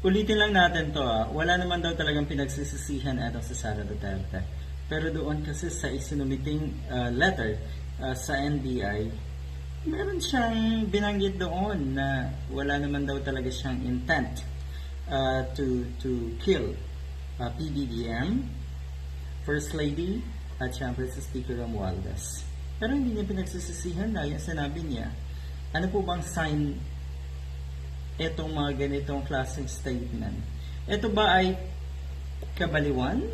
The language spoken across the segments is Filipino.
Ulitin lang natin to ah. Wala naman daw talagang pinagsisisihan ito si Sara Duterte. Pero doon kasi sa isinumiting ah, letter ah, sa NBI, meron siyang binanggit doon na wala naman daw talaga siyang intent ah, to to kill ah, PBBM, First Lady, at syempre si Speaker Romualdez. Pero hindi niya pinagsisisihan dahil sinabi niya, ano po bang sign itong mga ganitong klaseng statement. Ito ba ay kabaliwan?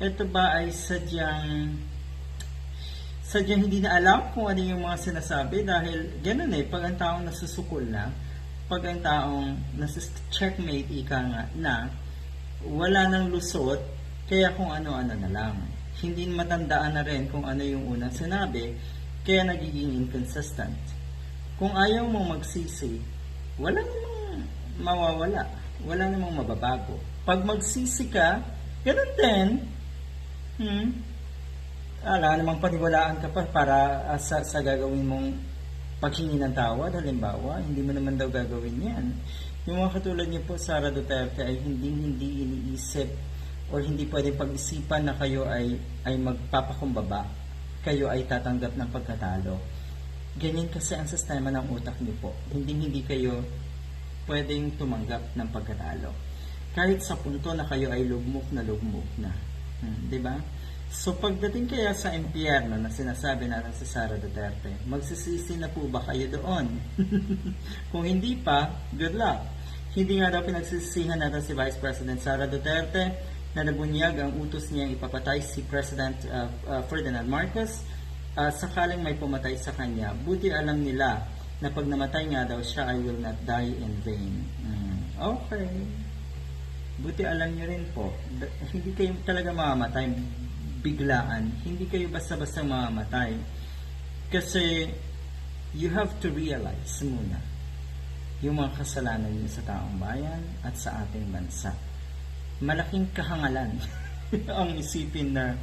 Ito ba ay sadyang sadyang hindi na alam kung ano yung mga sinasabi dahil ganun eh, pag ang taong nasusukol na, pag ang taong nasus-checkmate ika nga na, wala nang lusot, kaya kung ano-ano na lang. Hindi matandaan na rin kung ano yung unang sinabi, kaya nagiging inconsistent. Kung ayaw mong magsisi, wala mawawala. Wala namang mababago. Pag magsisi ka, ganun din. Hmm? Ala namang paniwalaan ka pa para ah, sa, sa gagawin mong paghingi ng tawad, halimbawa, hindi mo naman daw gagawin yan. Yung mga katulad niyo po, Sara Duterte, ay hindi hindi iniisip or hindi pwedeng pag-isipan na kayo ay, ay magpapakumbaba. Kayo ay tatanggap ng pagkatalo. Ganyan kasi ang sistema ng utak niyo po. Hindi hindi kayo pwedeng tumanggap ng pagkatalo. Kahit sa punto na kayo ay lugmok na lugmok na. Hmm, 'Di ba? So pagdating kaya sa impyerno na sinasabi natin si Sara Duterte, magsisisi na po ba kayo doon? Kung hindi pa, good luck. Hindi nga daw pinagsisisihan natin si Vice President Sara Duterte na nabunyag ang utos niyang ipapatay si President uh, uh, Ferdinand Marcos uh, sakaling may pumatay sa kanya. Buti alam nila na pag namatay nga daw siya, I will not die in vain. Mm, okay. Buti alam niyo rin po, hindi kayo talaga mamamatay biglaan. Hindi kayo basta-basta mamamatay. Kasi you have to realize muna yung mga kasalanan niyo sa taong bayan at sa ating bansa. Malaking kahangalan ang isipin na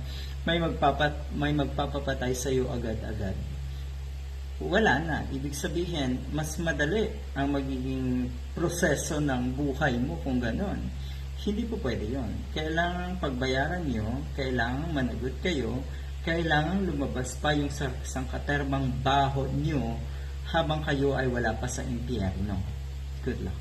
may magpapat may magpapapatay sa iyo agad-agad. Wala na. Ibig sabihin, mas madali ang magiging proseso ng buhay mo kung ganon. Hindi po pwede yon. Kailangan pagbayaran nyo, kailangan managot kayo, kailangan lumabas pa yung sa sangkaterbang baho nyo habang kayo ay wala pa sa impyerno. Good luck.